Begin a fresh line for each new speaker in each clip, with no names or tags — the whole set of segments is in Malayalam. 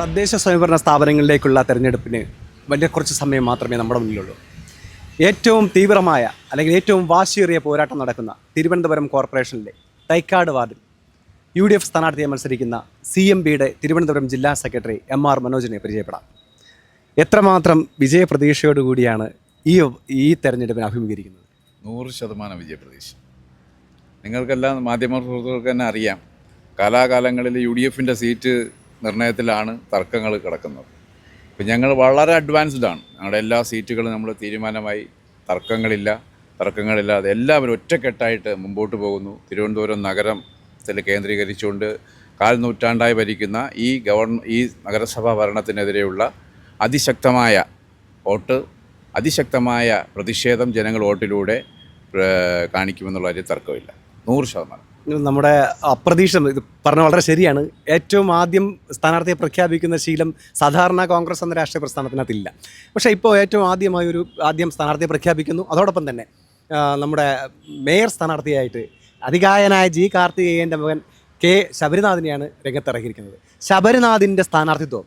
തദ്ദേശ സ്വയംഭരണ സ്ഥാപനങ്ങളിലേക്കുള്ള തെരഞ്ഞെടുപ്പിന് വലിയ കുറച്ച് സമയം മാത്രമേ നമ്മുടെ മുന്നിലുള്ളൂ ഏറ്റവും തീവ്രമായ അല്ലെങ്കിൽ ഏറ്റവും വാശിയേറിയ പോരാട്ടം നടക്കുന്ന തിരുവനന്തപുരം കോർപ്പറേഷനിലെ തൈക്കാട് വാർഡിൽ യു ഡി എഫ് സ്ഥാനാർത്ഥിയെ മത്സരിക്കുന്ന സി എം ബിയുടെ തിരുവനന്തപുരം ജില്ലാ സെക്രട്ടറി എം ആർ മനോജിനെ പരിചയപ്പെടാം എത്രമാത്രം വിജയപ്രതീക്ഷയോടുകൂടിയാണ് ഈ ഈ തെരഞ്ഞെടുപ്പിനെ അഭിമുഖീകരിക്കുന്നത്
നൂറ് ശതമാനം വിജയപ്രതീക്ഷ നിങ്ങൾക്കെല്ലാം സുഹൃത്തുക്കൾക്ക് തന്നെ അറിയാം കാലാകാലങ്ങളിൽ യു ഡി എഫിൻ്റെ സീറ്റ് നിർണയത്തിലാണ് തർക്കങ്ങൾ കിടക്കുന്നത് ഇപ്പം ഞങ്ങൾ വളരെ അഡ്വാൻസ്ഡ് ആണ് ഞങ്ങളുടെ എല്ലാ സീറ്റുകളും നമ്മൾ തീരുമാനമായി തർക്കങ്ങളില്ല തർക്കങ്ങളില്ലാതെ എല്ലാവരും ഒറ്റക്കെട്ടായിട്ട് മുമ്പോട്ട് പോകുന്നു തിരുവനന്തപുരം നഗരത്തിൽ കേന്ദ്രീകരിച്ചുകൊണ്ട് കാൽനൂറ്റാണ്ടായി നൂറ്റാണ്ടായി ഭരിക്കുന്ന ഈ ഗവർണ ഈ നഗരസഭാ ഭരണത്തിനെതിരെയുള്ള അതിശക്തമായ വോട്ട് അതിശക്തമായ പ്രതിഷേധം ജനങ്ങൾ വോട്ടിലൂടെ കാണിക്കുമെന്നുള്ള ഒരു തർക്കമില്ല നൂറ് ശതമാനം
നമ്മുടെ അപ്രതീക്ഷിതം ഇത് പറഞ്ഞ വളരെ ശരിയാണ് ഏറ്റവും ആദ്യം സ്ഥാനാർത്ഥിയെ പ്രഖ്യാപിക്കുന്ന ശീലം സാധാരണ കോൺഗ്രസ് എന്ന രാഷ്ട്രീയ പ്രസ്ഥാനത്തിനകത്തില്ല പക്ഷേ ഇപ്പോൾ ഏറ്റവും ആദ്യമായി ഒരു ആദ്യം സ്ഥാനാർത്ഥിയെ പ്രഖ്യാപിക്കുന്നു അതോടൊപ്പം തന്നെ നമ്മുടെ മേയർ സ്ഥാനാർത്ഥിയായിട്ട് അധികായനായ ജി കാർത്തികേയൻ്റെ മകൻ കെ ശബരിനാഥിനെയാണ് രംഗത്തിറക്കിയിരിക്കുന്നത് ശബരിനാഥിൻ്റെ സ്ഥാനാർത്ഥിത്വം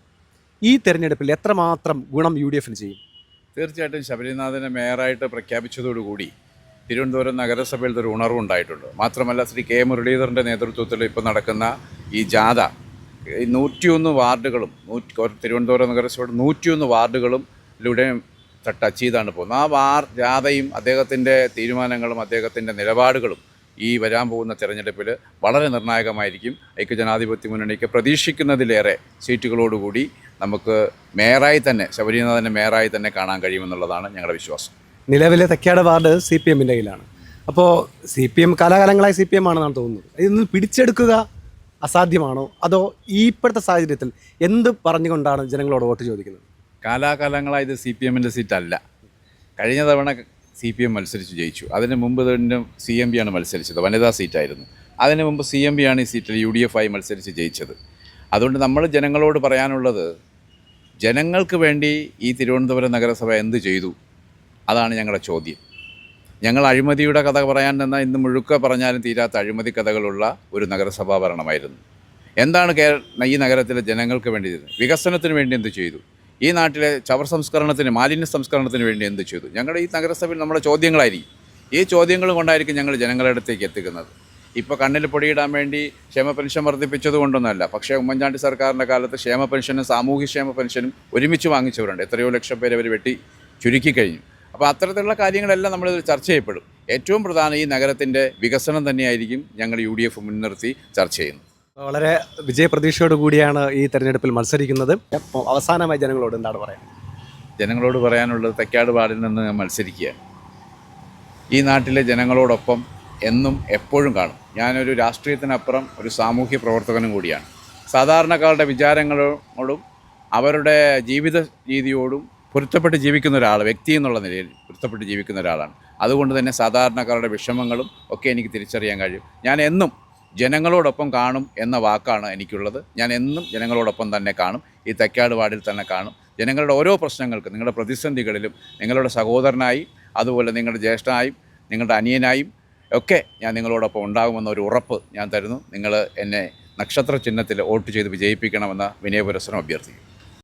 ഈ തെരഞ്ഞെടുപ്പിൽ എത്രമാത്രം ഗുണം യു ഡി എഫിന് ചെയ്യും
തീർച്ചയായിട്ടും ശബരിനാഥിനെ മേയറായിട്ട് പ്രഖ്യാപിച്ചതോടുകൂടി തിരുവനന്തപുരം നഗരസഭയിൽ ഒരു ഉണർവുണ്ടായിട്ടുണ്ട് മാത്രമല്ല ശ്രീ കെ മുരളീധരൻ്റെ നേതൃത്വത്തിൽ ഇപ്പോൾ നടക്കുന്ന ഈ ജാഥ നൂറ്റിയൊന്ന് വാർഡുകളും നൂറ്റി തിരുവനന്തപുരം നഗരസഭയുടെ നൂറ്റിയൊന്ന് വാർഡുകളും ലൂടെയും ടച്ച് ചെയ്താണ് പോകുന്നത് ആ വാർ ജാഥയും അദ്ദേഹത്തിൻ്റെ തീരുമാനങ്ങളും അദ്ദേഹത്തിൻ്റെ നിലപാടുകളും ഈ വരാൻ പോകുന്ന തെരഞ്ഞെടുപ്പിൽ വളരെ നിർണായകമായിരിക്കും ഐക്യജനാധിപത്യ മുന്നണിക്ക് പ്രതീക്ഷിക്കുന്നതിലേറെ സീറ്റുകളോടുകൂടി നമുക്ക് മേയറായി തന്നെ ശബരിനാഥൻ്റെ മേയറായി തന്നെ കാണാൻ കഴിയുമെന്നുള്ളതാണ് ഞങ്ങളുടെ വിശ്വാസം
നിലവിലെ തക്കാട് വാർഡ് സി പി എമ്മിൻ്റെ കയ്യിലാണ് അപ്പോൾ സി പി എം കാലാകാലങ്ങളായി സി പി എം ആണെന്നാണ് തോന്നുന്നത് ഇതൊന്ന് പിടിച്ചെടുക്കുക അസാധ്യമാണോ അതോ ഈ ഇപ്പോഴത്തെ സാഹചര്യത്തിൽ എന്ത് പറഞ്ഞുകൊണ്ടാണ് ജനങ്ങളോട് വോട്ട് ചോദിക്കുന്നത്
കാലാകാലങ്ങളായി ഇത് സി പി എമ്മിൻ്റെ സീറ്റല്ല കഴിഞ്ഞ തവണ സി പി എം മത്സരിച്ച് ജയിച്ചു അതിന് മുമ്പ് തന്നെ സി എം പി ആണ് മത്സരിച്ചത് വനിതാ സീറ്റായിരുന്നു അതിന് മുമ്പ് സി എം പി ആണ് ഈ സീറ്റിൽ യു ഡി എഫ് ആയി മത്സരിച്ച് ജയിച്ചത് അതുകൊണ്ട് നമ്മൾ ജനങ്ങളോട് പറയാനുള്ളത് ജനങ്ങൾക്ക് വേണ്ടി ഈ തിരുവനന്തപുരം നഗരസഭ എന്ത് ചെയ്തു അതാണ് ഞങ്ങളുടെ ചോദ്യം ഞങ്ങൾ അഴിമതിയുടെ കഥ പറയാൻ എന്നാൽ ഇന്ന് മുഴുക്ക പറഞ്ഞാലും തീരാത്ത അഴിമതി കഥകളുള്ള ഒരു നഗരസഭാ ഭരണമായിരുന്നു എന്താണ് കേര ഈ നഗരത്തിലെ ജനങ്ങൾക്ക് വേണ്ടി വികസനത്തിന് വേണ്ടി എന്ത് ചെയ്തു ഈ നാട്ടിലെ ചവർ സംസ്കരണത്തിന് മാലിന്യ സംസ്കരണത്തിന് വേണ്ടി എന്ത് ചെയ്തു ഞങ്ങളുടെ ഈ നഗരസഭയിൽ നമ്മുടെ ചോദ്യങ്ങളായിരിക്കും ഈ ചോദ്യങ്ങൾ കൊണ്ടായിരിക്കും ഞങ്ങൾ ജനങ്ങളുടെ അടുത്തേക്ക് എത്തിക്കുന്നത് ഇപ്പോൾ കണ്ണിൽ പൊടിയിടാൻ വേണ്ടി ക്ഷേമ പെൻഷൻ വർദ്ധിപ്പിച്ചത് കൊണ്ടൊന്നുമല്ല പക്ഷേ ഉമ്മൻചാണ്ടി സർക്കാരിൻ്റെ കാലത്ത് ക്ഷേമ പെൻഷനും സാമൂഹ്യ ക്ഷേമ പെൻഷനും ഒരുമിച്ച് വാങ്ങിച്ചവരുണ്ട് എത്രയോ ലക്ഷം പേര് അവർ വെട്ടി ചുരുക്കി കഴിഞ്ഞു അപ്പോൾ അത്തരത്തിലുള്ള കാര്യങ്ങളെല്ലാം നമ്മൾ ചർച്ച ചെയ്യപ്പെടും ഏറ്റവും പ്രധാനം ഈ നഗരത്തിൻ്റെ വികസനം തന്നെയായിരിക്കും ഞങ്ങൾ യു ഡി എഫ് മുൻനിർത്തി ചർച്ച ചെയ്യുന്നത്
വളരെ വിജയപ്രതീക്ഷയോട് കൂടിയാണ് ഈ തെരഞ്ഞെടുപ്പിൽ മത്സരിക്കുന്നത് അവസാനമായി ജനങ്ങളോട് എന്താണ് പറയുന്നത്
ജനങ്ങളോട് പറയാനുള്ളത് തക്കാട് വാർഡിൽ നിന്ന് ഞാൻ മത്സരിക്കുക ഈ നാട്ടിലെ ജനങ്ങളോടൊപ്പം എന്നും എപ്പോഴും കാണും ഞാനൊരു രാഷ്ട്രീയത്തിനപ്പുറം ഒരു സാമൂഹ്യ പ്രവർത്തകനും കൂടിയാണ് സാധാരണക്കാരുടെ വിചാരങ്ങളോടും അവരുടെ ജീവിത രീതിയോടും പൊരുത്തപ്പെട്ട് ജീവിക്കുന്ന ഒരാൾ വ്യക്തി എന്നുള്ള നിലയിൽ പൊരുത്തപ്പെട്ട് ജീവിക്കുന്ന ഒരാളാണ് അതുകൊണ്ട് തന്നെ സാധാരണക്കാരുടെ വിഷമങ്ങളും ഒക്കെ എനിക്ക് തിരിച്ചറിയാൻ കഴിയും ഞാൻ എന്നും ജനങ്ങളോടൊപ്പം കാണും എന്ന വാക്കാണ് എനിക്കുള്ളത് ഞാൻ എന്നും ജനങ്ങളോടൊപ്പം തന്നെ കാണും ഈ തെക്കാട് വാർഡിൽ തന്നെ കാണും ജനങ്ങളുടെ ഓരോ പ്രശ്നങ്ങൾക്കും നിങ്ങളുടെ പ്രതിസന്ധികളിലും നിങ്ങളുടെ സഹോദരനായും അതുപോലെ നിങ്ങളുടെ ജ്യേഷ്ഠനായും നിങ്ങളുടെ അനിയനായും ഒക്കെ ഞാൻ നിങ്ങളോടൊപ്പം ഉണ്ടാകുമെന്ന ഒരു ഉറപ്പ് ഞാൻ തരുന്നു നിങ്ങൾ എന്നെ നക്ഷത്ര ചിഹ്നത്തിൽ വോട്ട് ചെയ്ത് വിജയിപ്പിക്കണമെന്ന് വിനയപുരസ്സരം അഭ്യർത്ഥിക്കും